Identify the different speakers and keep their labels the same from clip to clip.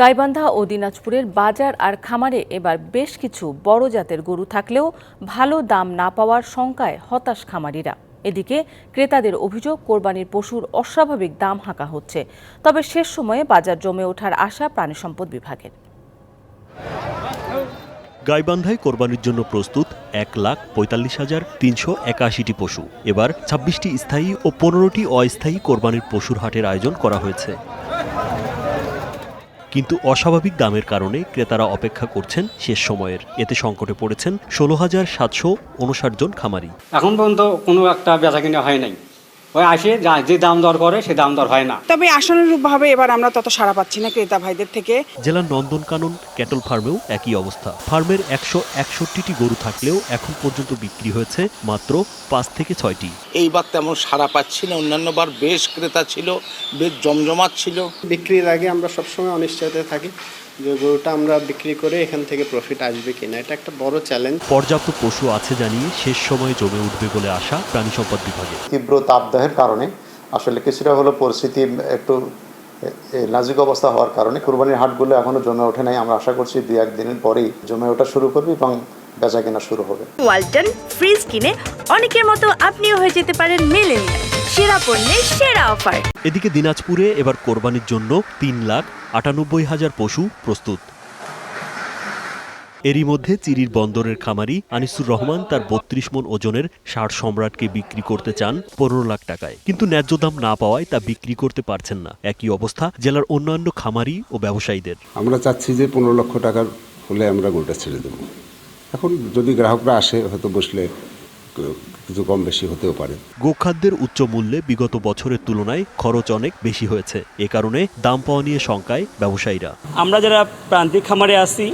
Speaker 1: গাইবান্ধা ও দিনাজপুরের বাজার আর খামারে এবার বেশ কিছু বড় জাতের গরু থাকলেও ভালো দাম না পাওয়ার শঙ্কায় হতাশ খামারিরা। এদিকে ক্রেতাদের অভিযোগ, কোরবানির পশুর অস্বাভাবিক দাম হাঁকা হচ্ছে। তবে শেষ সময়ে বাজার জমে ওঠার আশা প্রাণিসম্পদ বিভাগের।
Speaker 2: গাইবান্ধায় কোরবানির জন্য প্রস্তুত এক লাখ পঁয়তাল্লিশ হাজার তিনশো একাশিটি পশু। এবার ছাব্বিশটি স্থায়ী ও পনেরোটি অস্থায়ী কোরবানির পশুর হাটের আয়োজন করা হয়েছে। কিন্তু অস্বাভাবিক দামের কারণে ক্রেতারা অপেক্ষা করছেন শেষ সময়ের। এতে সংকটে পড়েছেন ষোলো হাজার সাতশো উনষাট জন খামারি।
Speaker 3: এখন পর্যন্ত কোনো একটা বেচা কিনা হয় নাই। ওই আসে যা যে দাম দর করে সে দাম দর হয় না।
Speaker 4: তবে আশানুরূপভাবে এবার আমরা তত সাড়া পাচ্ছি না ক্রেতা ভাইদের থেকে।
Speaker 2: জেলার নন্দনকানন ক্যাটল ফার্মেও একই অবস্থা। ফার্মের একশো একষট্টিটি গরু থাকলেও এখন পর্যন্ত বিক্রি হয়েছে মাত্র পাঁচ থেকে ছয়টি।
Speaker 5: এইবার তেমন সাড়া পাচ্ছি না। অন্যান্যবার বেশ ক্রেতা ছিল বেশ জমজমাট ছিল।
Speaker 6: বিক্রির আগে আমরা সবসময় অনিশ্চয়তায় থাকি। যে গরুটা আমরা বিক্রি করে এখান থেকে প্রফিট আসবে কিনা এটা একটা বড় চ্যালেঞ্জ
Speaker 2: পর্যাপ্ত পশু আছে জানিয়ে শেষ সময়ে জমে উঠবে বলে আশা প্রাণী সম্পদ বিভাগের
Speaker 7: তীব্র তাপদাহের কারণে আসলে কিছুটা হলো পরিস্থিতি একটু নাজুক অবস্থা হওয়ার কারণে কুরবানির হাটগুলো এখনও জমে ওঠে নাই। আমরা আশা করছি দুই একদিনের পরেই জমে ওঠা শুরু করবে এবং বেচা কেনা শুরু হবে।
Speaker 8: ওয়ালটন ফ্রিজ কিনে অনেকের মতো আপনিও হয়ে যেতে পারেন মেলেনিয়া পণ্যের সেরা অফার।
Speaker 2: এদিকে দিনাজপুরে এবার কোরবানির জন্য তিন লাখ আটানব্বই হাজার পশু প্রস্তুত। এরই মধ্যে চিরির বন্দরের খামারি আনিসুর রহমান তার বত্রিশ মন ওজনের ষাট সম্রাটকে বিক্রি করতে চান পনেরো লাখ টাকায়। কিন্তু ন্যায্য দাম না পাওয়ায় তা বিক্রি করতে পারছেন না। একই অবস্থা জেলার অন্যান্য খামারি ও ব্যবসায়ীদের।
Speaker 9: আমরা চাচ্ছি যে পনেরো লক্ষ টাকার হলে আমরা গরুটা ছেড়ে দেবো। এখন যদি গ্রাহকরা আসে হয়তো বসলে কিছু কম বেশি হতেও পারে।
Speaker 2: গোখাদ্যের উচ্চ মূল্যে বিগত বছরের তুলনায় খরচ অনেক বেশি হয়েছে। এ কারণে দাম পাওয়া নিয়ে শঙ্কায় ব্যবসায়ীরা।
Speaker 3: আমরা যারা প্রান্তিক খামারে আসি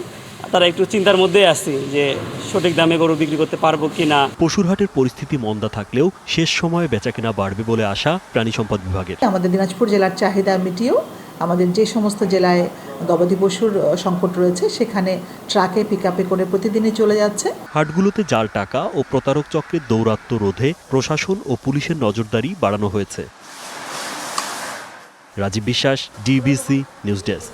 Speaker 3: তারা একটু চিন্তার মধ্যে আছি যে সঠিক দামে গরু বিক্রি করতে পারব কি না
Speaker 2: পশুর হাটের পরিস্থিতি মন্দা থাকলেও শেষ সময়ে বেচাকেনা বাড়বে বলে আশা প্রাণী সম্পদ বিভাগের।
Speaker 10: আমাদের দিনাজপুর জেলার চাহিদা মিটিয়েও আমাদের যে সমস্ত জেলায় গবাদি পশুর সংকট রয়েছে, সেখানে ট্রাকে পিক করে প্রতিদিনই চলে যাচ্ছে।
Speaker 2: হাটগুলোতে জাল টাকা ও প্রতারক চক্রের দৌরাত্ম্য রোধে প্রশাসন ও পুলিশের নজরদারি বাড়ানো হয়েছে। রাজীব বিশ্বাস ডিবিসি নিউজ ডেস্ক